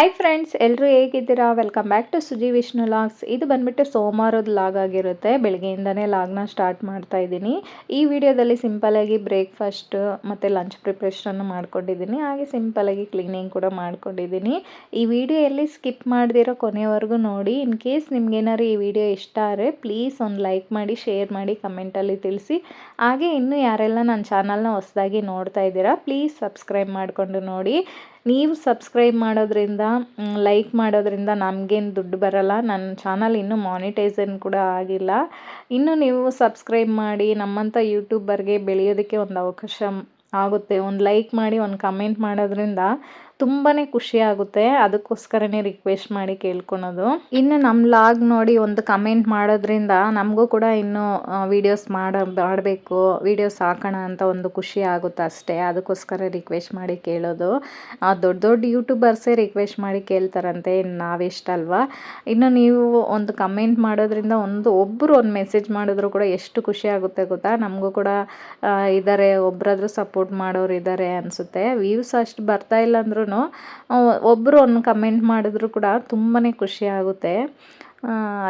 Hi friends ಎಲ್ಲರೂ ಹೇಗಿದ್ದೀರಾ? Welcome back to Suji Vishnu logs ಇದು ಬಂದ್ಬಿಟ್ಟು ಸೋಮವಾರದ ಲಾಗ್ ಆಗಿರುತ್ತೆ. ಬೆಳಗ್ಗೆಯಿಂದನೇ ಲಾಗ್ನ ಸ್ಟಾರ್ಟ್ ಮಾಡ್ತಾ ಇದ್ದೀನಿ. ಈ ವಿಡಿಯೋದಲ್ಲಿ ಸಿಂಪಲಾಗಿ ಬ್ರೇಕ್ಫಾಸ್ಟ್ ಮತ್ತು ಲಂಚ್ ಪ್ರಿಪ್ರೇಷನ್ನು ಮಾಡ್ಕೊಂಡಿದ್ದೀನಿ. ಹಾಗೆ ಸಿಂಪಲಾಗಿ ಕ್ಲೀನಿಂಗ್ ಕೂಡ ಮಾಡ್ಕೊಂಡಿದ್ದೀನಿ. ಈ ವಿಡಿಯೋ ಎಲ್ಲಿ ಸ್ಕಿಪ್ ಮಾಡದಿರೋ ಕೊನೆವರೆಗೂ ನೋಡಿ. ಇನ್ ಕೇಸ್ ನಿಮ್ಗೇನಾದ್ರು ಈ ವಿಡಿಯೋ ಇಷ್ಟ ಆದರೆ ಪ್ಲೀಸ್ ಒಂದು ಲೈಕ್ ಮಾಡಿ ಶೇರ್ ಮಾಡಿ ಕಮೆಂಟಲ್ಲಿ ತಿಳಿಸಿ. ಹಾಗೆ ಇನ್ನೂ ಯಾರೆಲ್ಲ ನನ್ನ ಚಾನಲ್ನ ಹೊಸದಾಗಿ ನೋಡ್ತಾ ಇದ್ದೀರಾ ಪ್ಲೀಸ್ ಸಬ್ಸ್ಕ್ರೈಬ್ ಮಾಡಿಕೊಂಡು ನೋಡಿ. ನೀವು ಸಬ್ಸ್ಕ್ರೈಬ್ ಮಾಡೋದ್ರಿಂದ ಲೈಕ್ ಮಾಡೋದ್ರಿಂದ ನಮಗೇನು ದುಡ್ಡು ಬರಲ್ಲ. ನನ್ನ ಚಾನಲ್ ಇನ್ನೂ ಮಾನಿಟೈಸನ್ ಕೂಡ ಆಗಿಲ್ಲ. ಇನ್ನು ನೀವು ಸಬ್ಸ್ಕ್ರೈಬ್ ಮಾಡಿ ನಮ್ಮಂಥ ಯೂಟ್ಯೂಬರ್ಗೆ ಬೆಳೆಯೋದಕ್ಕೆ ಒಂದು ಅವಕಾಶ ಆಗುತ್ತೆ. ಒಂದು ಲೈಕ್ ಮಾಡಿ, ಒಂದು ಕಮೆಂಟ್ ಮಾಡೋದ್ರಿಂದ ತುಂಬಾ ಖುಷಿ ಆಗುತ್ತೆ. ಅದಕ್ಕೋಸ್ಕರನೇ ರಿಕ್ವೆಸ್ಟ್ ಮಾಡಿ ಕೇಳ್ಕೊಳೋದು. ಇನ್ನು ನಮ್ಮ ಲಾಗ್ ನೋಡಿ ಒಂದು ಕಮೆಂಟ್ ಮಾಡೋದ್ರಿಂದ ನಮಗೂ ಕೂಡ ಇನ್ನೂ ವೀಡಿಯೋಸ್ ಮಾಡ, ಮಾಡಬೇಕು. ವೀಡಿಯೋಸ್ ಹಾಕೋಣ ಅಂತ ಒಂದು ಖುಷಿ ಆಗುತ್ತೆ ಅಷ್ಟೇ. ಅದಕ್ಕೋಸ್ಕರ ರಿಕ್ವೆಸ್ಟ್ ಮಾಡಿ ಕೇಳೋದು. ದೊಡ್ಡ ದೊಡ್ಡ ಯೂಟ್ಯೂಬರ್ಸೇ ರಿಕ್ವೆಸ್ಟ್ ಮಾಡಿ ಕೇಳ್ತಾರಂತೆ. ನಾವೆಷ್ಟಲ್ವಾ ಇನ್ನು ನೀವು ಒಂದು ಕಮೆಂಟ್ ಮಾಡೋದ್ರಿಂದ ಒಂದು ಒಬ್ಬರು ಒಂದು ಮೆಸೇಜ್ ಮಾಡಿದ್ರು ಕೂಡ ಎಷ್ಟು ಖುಷಿ ಆಗುತ್ತೆ ಗೊತ್ತಾ? ನಮಗೂ ಕೂಡ ಇದ್ದಾರೆ ಒಬ್ಬರಾದ್ರೂ ಸಪೋರ್ಟ್ ಮಾಡೋರು ಇದ್ದಾರೆ ಅನಿಸುತ್ತೆ. ವ್ಯೂಸ್ ಅಷ್ಟು ಬರ್ತಾ ಇಲ್ಲ ಅಂದ್ರೂ ಒಬ್ಬರು ಒಂದು ಕಮೆಂಟ್ ಮಾಡಿದ್ರು ಕೂಡ ತುಂಬಾ ಖುಷಿ ಆಗುತ್ತೆ.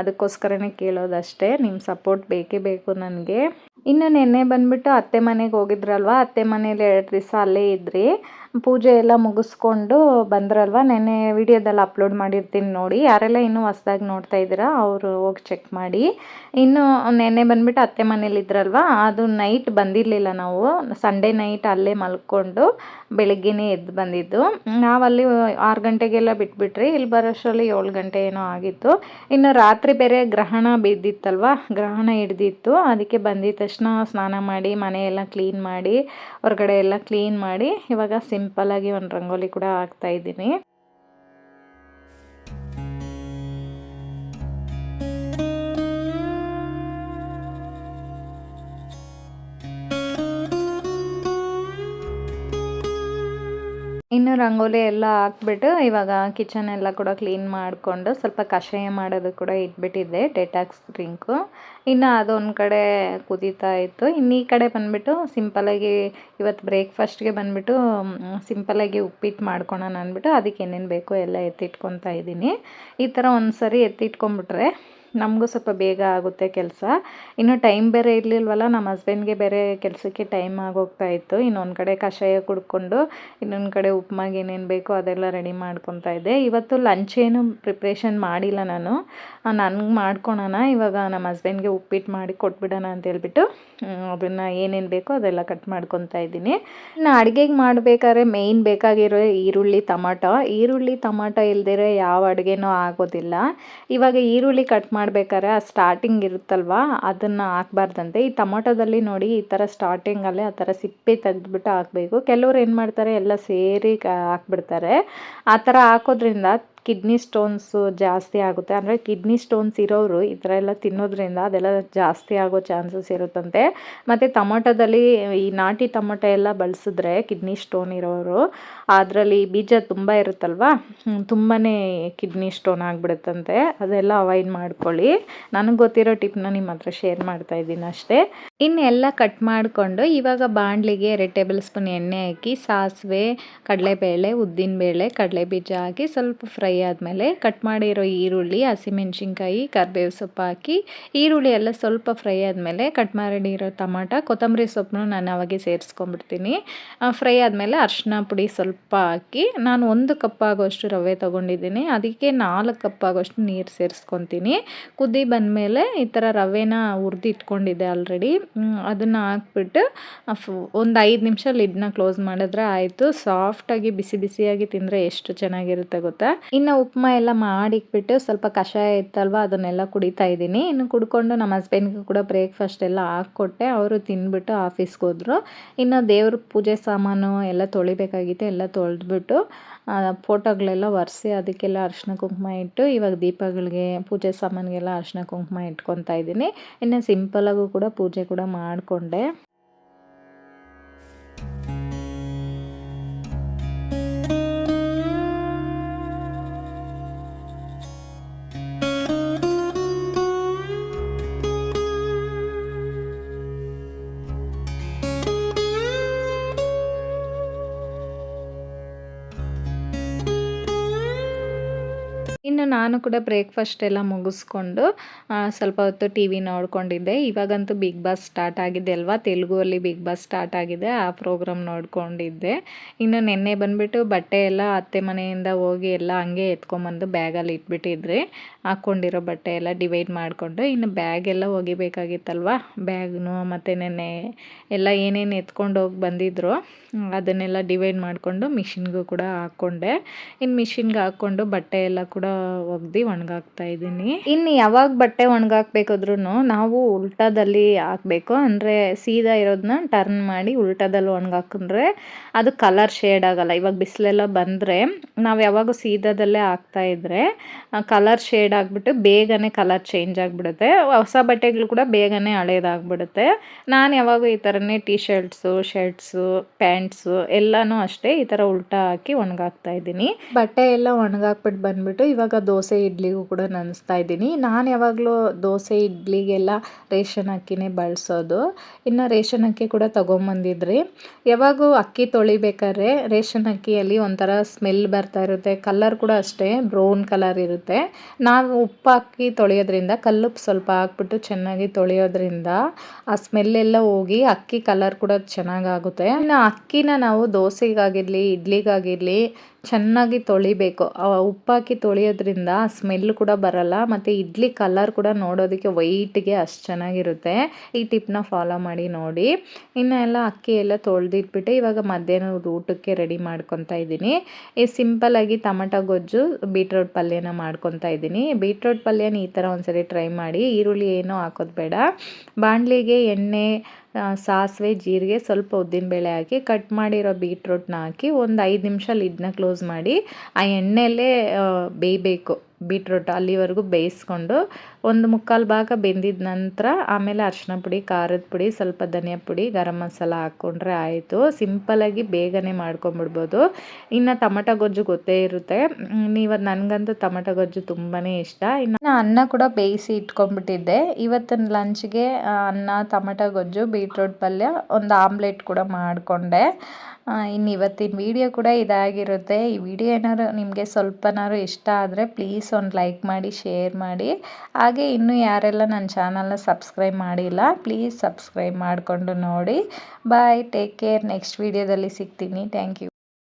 ಅದಕ್ಕೋಸ್ಕರನೇ ಕೇಳೋದಷ್ಟೇ ನಿಮ್ಮ ಸಪೋರ್ಟ್ ಬೇಕೇ ಬೇಕು ನನಗೆ. ಇನ್ನು ನೆನ್ನೆ ಬಂದುಬಿಟ್ಟು ಅತ್ತೆ ಮನೆಗೆ ಹೋಗಿದ್ರಲ್ವ? ಅತ್ತೆ ಮನೇಲಿ ಎರಡು ದಿವಸ ಅಲ್ಲೇ ಇದ್ರಿ. ಪೂಜೆ ಎಲ್ಲ ಮುಗಿಸ್ಕೊಂಡು ಬಂದ್ರಲ್ವ? ನೆನ್ನೆ ವಿಡಿಯೋದಲ್ಲಿ ಅಪ್ಲೋಡ್ ಮಾಡಿರ್ತೀನಿ ನೋಡಿ. ಯಾರೆಲ್ಲ ಇನ್ನೂ ಹೊಸ್ದಾಗಿ ನೋಡ್ತಾ ಇದ್ದೀರಾ, ಅವರು ಹೋಗಿ ಚೆಕ್ ಮಾಡಿ. ಇನ್ನು ನೆನ್ನೆ ಬಂದ್ಬಿಟ್ಟು ಅತ್ತೆ ಮನೇಲಿ ಇದ್ರಲ್ವ? ಅದು ನೈಟ್ ಬಂದಿರಲಿಲ್ಲ ನಾವು. ಸಂಡೇ ನೈಟ್ ಅಲ್ಲೇ ಮಲ್ಕೊಂಡು ಬೆಳಗ್ಗೆನೇ ಎದ್ದು ಬಂದಿದ್ದು. ನಾವಲ್ಲಿ ಆರು ಗಂಟೆಗೆಲ್ಲ ಬಿಟ್ಬಿಟ್ರಿ. ಇಲ್ಲಿ ಬರೋಷ್ಟರಲ್ಲಿ ಏಳು ಗಂಟೆ ಏನೋ ಆಗಿತ್ತು. ಇನ್ನು ರಾತ್ರಿ ಬೇರೆ ಗ್ರಹಣ ಬಿದ್ದಿತ್ತಲ್ವ? ಗ್ರಹಣ ಹಿಡ್ದಿತ್ತು. ಅದಕ್ಕೆ ಬಂದಿದ್ದ ತಕ್ಷಣ ಸ್ನಾನ ಮಾಡಿ ಮನೆ ಎಲ್ಲ ಕ್ಲೀನ್ ಮಾಡಿ, ಹೊರಗಡೆ ಎಲ್ಲ ಕ್ಲೀನ್ ಮಾಡಿ, ಇವಾಗ ಸಿಂಪಲ್ಲಾಗಿ ಒಂದು ರಂಗೋಲಿ ಕೂಡ ಹಾಕ್ತಾ ಇದ್ದೀನಿ. ಇನ್ನು ರಂಗೋಲಿ ಎಲ್ಲ ಹಾಕ್ಬಿಟ್ಟು ಇವಾಗ ಕಿಚನ್ ಎಲ್ಲ ಕೂಡ ಕ್ಲೀನ್ ಮಾಡಿಕೊಂಡು ಸ್ವಲ್ಪ ಕಷಾಯ ಮಾಡೋದು ಕೂಡ ಇಟ್ಬಿಟ್ಟಿದ್ದೆ ಡೆಟಾಕ್ಸ್ ಡ್ರಿಂಕು ಇನ್ನು ಅದೊಂದು ಕಡೆ ಕುದೀತಾ ಇತ್ತು. ಇನ್ನು ಈ ಕಡೆ ಬಂದುಬಿಟ್ಟು ಸಿಂಪಲಾಗಿ ಇವತ್ತು ಬ್ರೇಕ್ಫಾಸ್ಟ್ಗೆ ಬಂದುಬಿಟ್ಟು ಸಿಂಪಲಾಗಿ ಉಪ್ಪಿಟ್ಟು ಮಾಡ್ಕೊಳೋಣ ಅಂದ್ಬಿಟ್ಟು ಅದಕ್ಕೆ ಏನೇನು ಬೇಕೋ ಎಲ್ಲ ಎತ್ತಿಟ್ಕೊತಾ ಇದ್ದೀನಿ. ಈ ಥರ ಒಂದು ಸರಿ ಎತ್ತಿಟ್ಕೊಂಬಿಟ್ರೆ ನಮಗೂ ಸ್ವಲ್ಪ ಬೇಗ ಆಗುತ್ತೆ ಕೆಲಸ. ಇನ್ನು ಟೈಮ್ ಬೇರೆ ಇರಲಿಲ್ವಲ್ಲ ನಮ್ಮ ಹಸ್ಬೆಂಡ್ಗೆ ಬೇರೆ ಕೆಲಸಕ್ಕೆ ಟೈಮ್ ಆಗೋಗ್ತಾ ಇತ್ತು. ಇನ್ನೊಂದು ಕಡೆ ಕಷಾಯ ಕುಡ್ಕೊಂಡು, ಇನ್ನೊಂದು ಕಡೆ ಉಪ್ಮಾಗೆ ಏನೇನು ಬೇಕೋ ಅದೆಲ್ಲ ರೆಡಿ ಮಾಡ್ಕೊತಾ ಇದ್ದೆ. ಇವತ್ತು ಲಂಚ್ ಏನು ಪ್ರಿಪ್ರೇಷನ್ ಮಾಡಿಲ್ಲ ನಾನು. ನನಗೆ ಮಾಡ್ಕೊಳೋಣ, ಇವಾಗ ನಮ್ಮ ಹಸ್ಬೆಂಡ್ಗೆ ಉಪ್ಪಿಟ್ಟು ಮಾಡಿ ಕೊಟ್ಬಿಡೋಣ ಅಂತ ಹೇಳ್ಬಿಟ್ಟು ಅದನ್ನು ಏನೇನು ಬೇಕೋ ಅದೆಲ್ಲ ಕಟ್ ಮಾಡ್ಕೊತಾ ಇದ್ದೀನಿ. ಇನ್ನು ಅಡುಗೆಗೆ ಮಾಡಬೇಕಾದ್ರೆ ಮೇಯ್ನ್ ಬೇಕಾಗಿರೋ ಈರುಳ್ಳಿ, ಟೊಮಾಟೊ. ಈರುಳ್ಳಿ, ಟೊಮಾಟೊ ಇಲ್ದಿರೆ ಯಾವ ಅಡುಗೆನೂ ಆಗೋದಿಲ್ಲ. ಇವಾಗ ಈರುಳ್ಳಿ ಕಟ್ ಮಾಡ್ಬೇಕಾದ್ರೆ ಆ ಸ್ಟಾರ್ಟಿಂಗ್ ಇರುತ್ತಲ್ವ? ಅದನ್ನು ಹಾಕ್ಬಾರ್ದಂತೆ. ಈ ಟೊಮೊಟೊದಲ್ಲಿ ನೋಡಿ ಈ ಥರ ಸ್ಟಾರ್ಟಿಂಗಲ್ಲೇ ಆ ಥರ ಸಿಪ್ಪೆ ತೆಗೆದ್ಬಿಟ್ಟು ಹಾಕಬೇಕು. ಕೆಲವ್ರು ಏನು ಮಾಡ್ತಾರೆ, ಎಲ್ಲ ಸೇರಿ ಹಾಕ್ಬಿಡ್ತಾರೆ. ಆ ಥರ ಹಾಕೋದ್ರಿಂದ ಕಿಡ್ನಿ ಸ್ಟೋನ್ಸು ಜಾಸ್ತಿ ಆಗುತ್ತೆ. ಅಂದರೆ ಕಿಡ್ನಿ ಸ್ಟೋನ್ಸ್ ಇರೋರು ಈ ಥರ ಎಲ್ಲ ತಿನ್ನೋದ್ರಿಂದ ಅದೆಲ್ಲ ಜಾಸ್ತಿ ಆಗೋ ಚಾನ್ಸಸ್ ಇರುತ್ತಂತೆ. ಮತ್ತು ಟೊಮೊಟೊದಲ್ಲಿ ಈ ನಾಟಿ ಟೊಮೊಟೊ ಎಲ್ಲ ಬಳಸಿದ್ರೆ ಕಿಡ್ನಿ ಸ್ಟೋನ್ ಇರೋರು ಅದರಲ್ಲಿ ಬೀಜ ತುಂಬ ಇರುತ್ತಲ್ವ? ತುಂಬಾ ಕಿಡ್ನಿ ಸ್ಟೋನ್ ಆಗಿಬಿಡುತ್ತಂತೆ. ಅದೆಲ್ಲ ಅವಾಯ್ಡ್ ಮಾಡ್ಕೊಳ್ಳಿ. ನನಗೆ ಗೊತ್ತಿರೋ ಟಿಪ್ನ ನಿಮ್ಮ ಹತ್ರ ಶೇರ್ ಮಾಡ್ತಾ ಇದ್ದೀನಿ ಅಷ್ಟೇ. ಇನ್ನೆಲ್ಲ ಕಟ್ ಮಾಡಿಕೊಂಡು ಇವಾಗ ಬಾಣಲಿಗೆ ಎರಡು ಟೇಬಲ್ ಸ್ಪೂನ್ ಎಣ್ಣೆ ಹಾಕಿ, ಸಾಸಿವೆ, ಕಡಲೆಬೇಳೆ, ಉದ್ದಿನಬೇಳೆ ಕಡಲೆ ಬೀಜ ಹಾಕಿ ಸ್ವಲ್ಪ ಫ್ರೈ ಆದಮೇಲೆ ಕಟ್ ಮಾಡಿರೋ ಈರುಳ್ಳಿ, ಹಸಿಮೆಣ್ಸಿನ್ಕಾಯಿ ಕರ್ಬೇವು ಸೊಪ್ಪು ಹಾಕಿ, ಈರುಳ್ಳಿ ಎಲ್ಲ ಸ್ವಲ್ಪ ಫ್ರೈ ಆದಮೇಲೆ ಕಟ್ ಮಾಡಿರೋ ಟಮಾಟ, ಕೊತ್ತಂಬರಿ ಸೊಪ್ಪನ್ನು ನಾನು ಅವಾಗೆ ಸೇರಿಸ್ಕೊಂಡ್ಬಿಡ್ತೀನಿ. ಫ್ರೈ ಆದಮೇಲೆ ಅರ್ಶಿನ ಪುಡಿ ಸ್ವಲ್ಪ ಹಾಕಿ, ನಾನು ಒಂದು ಕಪ್ ಆಗೋಷ್ಟು ರವೆ ತೊಗೊಂಡಿದ್ದೀನಿ. ಅದಕ್ಕೆ ನಾಲ್ಕು ಕಪ್ ಆಗೋಷ್ಟು ನೀರು ಸೇರಿಸ್ಕೊತೀನಿ. ಕುದಿ ಬಂದಮೇಲೆ ಈ ಥರ ರವೆನ ಹುರಿದು ಇಟ್ಕೊಂಡಿದ್ದೆ ಆಲ್ರೆಡಿ ಅದನ್ನು ಹಾಕ್ಬಿಟ್ಟು ಒಂದು ಐದು ನಿಮಿಷ ಲಿಡ್ನ ಕ್ಲೋಸ್ ಮಾಡಿದ್ರೆ ಆಯಿತು. ಸಾಫ್ಟಾಗಿ ಬಿಸಿ ಬಿಸಿಯಾಗಿ ತಿಂದರೆ ಎಷ್ಟು ಚೆನ್ನಾಗಿರುತ್ತೆ ಗೊತ್ತಾ? ಇನ್ನು ಉಪ್ಮಾ ಎಲ್ಲ ಮಾಡಿಕ್ಬಿಟ್ಟು ಸ್ವಲ್ಪ ಕಷಾಯ ಇತ್ತಲ್ವ, ಅದನ್ನೆಲ್ಲ ಕುಡಿತಾ ಇದ್ದೀನಿ. ಇನ್ನು ಕುಡ್ಕೊಂಡು ನಮ್ಮ ಹಸ್ಬೆಂಡ್ಗೂ ಕೂಡ ಬ್ರೇಕ್ಫಾಸ್ಟ್ ಎಲ್ಲ ಹಾಕ್ಕೊಟ್ಟೆ. ಅವರು ತಿಂದ್ಬಿಟ್ಟು ಆಫೀಸ್ಗೆ ಹೋದರು. ಇನ್ನು ದೇವ್ರ ಪೂಜೆ ಸಾಮಾನು ಎಲ್ಲ ತೊಳಿಬೇಕಾಗಿತ್ತು, ಎಲ್ಲ ತೊಳೆದ್ಬಿಟ್ಟು ಫೋಟೋಗಳೆಲ್ಲ ಒರೆಸಿ ಅದಕ್ಕೆಲ್ಲ ಅರಿಶಿನ ಕುಂಕುಮ ಇಟ್ಟು, ಇವಾಗ ದೀಪಗಳಿಗೆ ಪೂಜೆ ಸಾಮಾನಿಗೆಲ್ಲ ಅರಿಶಿನ ಕುಂಕುಮ ಇಟ್ಕೊತಾ ಇದ್ದೀನಿ. ಇನ್ನು ಸಿಂಪಲಾಗೂ ಕೂಡ ಪೂಜೆ ಕೂಡ ಮಾಡಿಕೊಂಡೆ. ನಾನು ಕೂಡ ಬ್ರೇಕ್ಫಾಸ್ಟ್ ಎಲ್ಲ ಮುಗಿಸ್ಕೊಂಡು ಸ್ವಲ್ಪ ಹೊತ್ತು ಟಿ ವಿ ನೋಡ್ಕೊಂಡಿದ್ದೆ. ಇವಾಗಂತೂ ಬಿಗ್ ಬಾಸ್ ಸ್ಟಾರ್ಟ್ ಆಗಿದೆ ಅಲ್ವಾ? ತೆಲುಗುವಲ್ಲಿ ಬಿಗ್ ಬಾಸ್ ಸ್ಟಾರ್ಟ್ ಆಗಿದೆ, ಆ ಪ್ರೋಗ್ರಾಮ್ ನೋಡ್ಕೊಂಡಿದ್ದೆ. ಇನ್ನು ನಿನ್ನೆ ಬಂದ್ಬಿಟ್ಟು ಬಟ್ಟೆ ಎಲ್ಲ ಅತ್ತೆ ಮನೆಯಿಂದ ಹೋಗಿ ಎಲ್ಲ ಹಂಗೆ ಎತ್ಕೊಂಬಂದು ಬ್ಯಾಗಲ್ಲಿ ಇಟ್ಬಿಟ್ಟಿದ್ರಿ. ಹಾಕ್ಕೊಂಡಿರೋ ಬಟ್ಟೆ ಎಲ್ಲ ಡಿವೈಡ್ ಮಾಡಿಕೊಂಡು, ಇನ್ನು ಬ್ಯಾಗ್ ಎಲ್ಲ ಒಗಿಬೇಕಾಗಿತ್ತಲ್ವ? ಬ್ಯಾಗ್ನು ಮತ್ತು ನೆನ್ನೆ ಎಲ್ಲ ಏನೇನು ಎತ್ಕೊಂಡು ಹೋಗಿ ಬಂದಿದ್ರು, ಅದನ್ನೆಲ್ಲ ಡಿವೈಡ್ ಮಾಡಿಕೊಂಡು ಮಿಷಿನ್ಗೂ ಕೂಡ ಹಾಕ್ಕೊಂಡೆ. ಇನ್ನು ಮಿಷಿನ್ಗೆ ಹಾಕ್ಕೊಂಡು ಬಟ್ಟೆ ಎಲ್ಲ ಕೂಡ ಒಗ್ದು ಒಣಗಾಕ್ತಾ ಇದ್ದೀನಿ. ಇನ್ನು ಯಾವಾಗ ಬಟ್ಟೆ ಒಣಗಾಕ್ಬೇಕಾದ್ರೂ ನಾವು ಉಲ್ಟಾದಲ್ಲಿ ಹಾಕಬೇಕು. ಅಂದರೆ ಸೀದಾ ಇರೋದನ್ನ ಟರ್ನ್ ಮಾಡಿ ಉಲ್ಟಾದಲ್ಲಿ ಒಣಗಾಕಂದ್ರೆ ಅದು ಕಲರ್ ಶೇಡ್ ಆಗಲ್ಲ. ಇವಾಗ ಬಿಸಿಲೆಲ್ಲ ಬಂದರೆ ನಾವು ಯಾವಾಗ ಸೀದಾದಲ್ಲೇ ಹಾಕ್ತಾ ಇದ್ದರೆ ಕಲರ್ ಶೇಡ್ ಆಗಿಬಿಟ್ಟು ಬೇಗನೆ ಕಲರ್ ಚೇಂಜ್ ಆಗಿಬಿಡುತ್ತೆ. ಹೊಸ ಬಟ್ಟೆಗಳು ಕೂಡ ಬೇಗನೆ ಹಳೇದಾಗ್ಬಿಡುತ್ತೆ. ನಾನು ಯಾವಾಗ ಈ ಥರನೇ ಟಿ ಶರ್ಟ್ಸು ಶರ್ಟ್ಸು ಪ್ಯಾಂಟ್ಸು ಎಲ್ಲನೂ ಅಷ್ಟೇ ಈ ಥರ ಉಲ್ಟಾ ಹಾಕಿ ಒಣಗಾಕ್ತಾ ಇದ್ದೀನಿ. ಬಟ್ಟೆ ಎಲ್ಲ ಒಣಗಾಕ್ಬಿಟ್ಟು ಬಂದ್ಬಿಟ್ಟು ಇವಾಗ ದೋಸೆ ಇಡ್ಲಿಗೂ ಕೂಡ ನೆನೆಸ್ತಾ ಇದ್ದೀನಿ. ನಾನು ಯಾವಾಗಲೂ ದೋಸೆ ಇಡ್ಲಿಗೆಲ್ಲ ರೇಷನ್ ಅಕ್ಕಿನೇ ಬಳಸೋದು. ಇನ್ನು ರೇಷನ್ ಅಕ್ಕಿ ಕೂಡ ತೊಗೊಂಬಂದಿದ್ರಿ. ಯಾವಾಗೂ ಅಕ್ಕಿ ತೊಳಿಬೇಕಾದ್ರೆ ರೇಷನ್ ಅಕ್ಕಿಯಲ್ಲಿ ಒಂಥರ ಸ್ಮೆಲ್ ಬರ್ತಾ ಇರುತ್ತೆ. ಕಲರ್ ಕೂಡ ಅಷ್ಟೇ, ಬ್ರೌನ್ ಕಲರ್ ಇರುತ್ತೆ. ನಾವು ಉಪ್ಪು ಹಾಕಿ ತೊಳೆಯೋದ್ರಿಂದ ಕಲ್ಲುಪ್ಪು ಸ್ವಲ್ಪ ಹಾಕ್ಬಿಟ್ಟು ಚೆನ್ನಾಗಿ ತೊಳೆಯೋದ್ರಿಂದ ಆ ಸ್ಮೆಲ್ಲೆಲ್ಲ ಹೋಗಿ ಅಕ್ಕಿ ಕಲರ್ ಕೂಡ ಚೆನ್ನಾಗಾಗುತ್ತೆ. ಇನ್ನು ಅಕ್ಕಿನ ನಾವು ದೋಸೆಗಾಗಿರಲಿ, ಇಡ್ಲಿಗಾಗಿರಲಿ ಚೆನ್ನಾಗಿ ತೊಳಿಬೇಕು. ಉಪ್ಪಾಕಿ ಉಪ್ಪು ತೊಳೆಯೋದ್ರಿಂದ ಸ್ಮೆಲ್ ಕೂಡ ಬರಲ್ಲ, ಮತ್ತು ಇಡ್ಲಿ ಕಲರ್ ಕೂಡ ನೋಡೋದಕ್ಕೆ ವೈಟ್ಗೆ ಅಷ್ಟು ಚೆನ್ನಾಗಿರುತ್ತೆ. ಈ ಟಿಪ್ನ ಫಾಲೋ ಮಾಡಿ ನೋಡಿ. ಇನ್ನು ಎಲ್ಲ ಅಕ್ಕಿ ಎಲ್ಲ ತೊಳೆದಿಟ್ಬಿಟ್ಟು ಇವಾಗ ಮಧ್ಯಾಹ್ನದ ಊಟಕ್ಕೆ ರೆಡಿ ಮಾಡ್ಕೊತಾ ಇದ್ದೀನಿ. ಈ ಸಿಂಪಲಾಗಿ ಟಮಟೊ ಗೊಜ್ಜು ಬೀಟ್ರೋಟ್ ಪಲ್ಯನ ಮಾಡ್ಕೊತಾ ಇದ್ದೀನಿ. ಬೀಟ್ರೋಟ್ ಪಲ್ಯನ ಈ ಥರ ಒಂದ್ಸರಿ ಟ್ರೈ ಮಾಡಿ. ಈರುಳ್ಳಿ ಏನೂ ಹಾಕೋದು ಬೇಡ. ಬಾಣಲಿಗೆ ಎಣ್ಣೆ ಸಾಸಿವೆ, ಜೀರಿಗೆ ಸ್ವಲ್ಪ ಉದ್ದಿನಬೇಳೆ ಹಾಕಿ ಕಟ್ ಮಾಡಿರೋ ಬೀಟ್ರೋಟ್ನ ಹಾಕಿ ಒಂದು ಐದು ನಿಮಿಷ ಲಿಡ್ನ ಕ್ಲೋಸ್ ಮಾಡಿ ಆ ಎಣ್ಣೆಯಲ್ಲೇ ಬೇಯಬೇಕು. ಬೀಟ್ರೋಟ್ ಅಲ್ಲಿವರೆಗೂ ಬೇಯಿಸ್ಕೊಂಡು ಒಂದು ಮುಕ್ಕಾಲು ಭಾಗ ಬೆಂದಿದ ನಂತರ ಆಮೇಲೆ ಅರಿಶಿನ ಪುಡಿ, ಖಾರದ ಪುಡಿ, ಸ್ವಲ್ಪ ಧನಿಯಾ ಪುಡಿ, ಗರಂ ಮಸಾಲ ಹಾಕ್ಕೊಂಡ್ರೆ ಆಯಿತು. ಸಿಂಪಲಾಗಿ ಬೇಗನೆ ಮಾಡ್ಕೊಂಬಿಡ್ಬೋದು. ಇನ್ನು ಟಮಟ ಗೊಜ್ಜು ಗೊತ್ತೇ ಇರುತ್ತೆ. ನೀವು ನನಗಂತೂ ಟಮಟ ಗೊಜ್ಜು ತುಂಬಾ ಇಷ್ಟ. ಇನ್ನು ಅನ್ನ ಕೂಡ ಬೇಯಿಸಿ ಇಟ್ಕೊಂಡ್ಬಿಟ್ಟಿದ್ದೆ ಇವತ್ತಿನ ಲಂಚ್ಗೆ, ಅನ್ನ, ಟಮಟ ಗೊಜ್ಜು, ಬೀಟ್ರೂಟ್ ಪಲ್ಯ, ಒಂದು ಆಮ್ಲೆಟ್ ಕೂಡ ಮಾಡಿಕೊಂಡೆ. ಇನ್ನು ಇವತ್ತಿನ ವಿಡಿಯೋ ಕೂಡ ಇದಾಗಿರುತ್ತೆ. ಈ ವಿಡಿಯೋ ಏನಾದ್ರು ನಿಮಗೆ ಸ್ವಲ್ಪನಾದ್ರು ಇಷ್ಟ ಆದರೆ ಪ್ಲೀಸ್ ಒಂದು ಲೈಕ್ ಮಾಡಿ ಶೇರ್ ಮಾಡಿ. ಹಾಗೆ ಇನ್ನೂ ಯಾರೆಲ್ಲ ನನ್ನ ಚಾನಲ್ನ ಸಬ್ಸ್ಕ್ರೈಬ್ ಮಾಡಿಲ್ಲ ಪ್ಲೀಸ್ ಸಬ್ಸ್ಕ್ರೈಬ್ ಮಾಡಿಕೊಂಡು ನೋಡಿ. ಬಾಯ್ ಟೇಕ್ ಕೇರ್ ನೆಕ್ಸ್ಟ್ ವಿಡಿಯೋದಲ್ಲಿ ಸಿಗ್ತೀನಿ. Thank you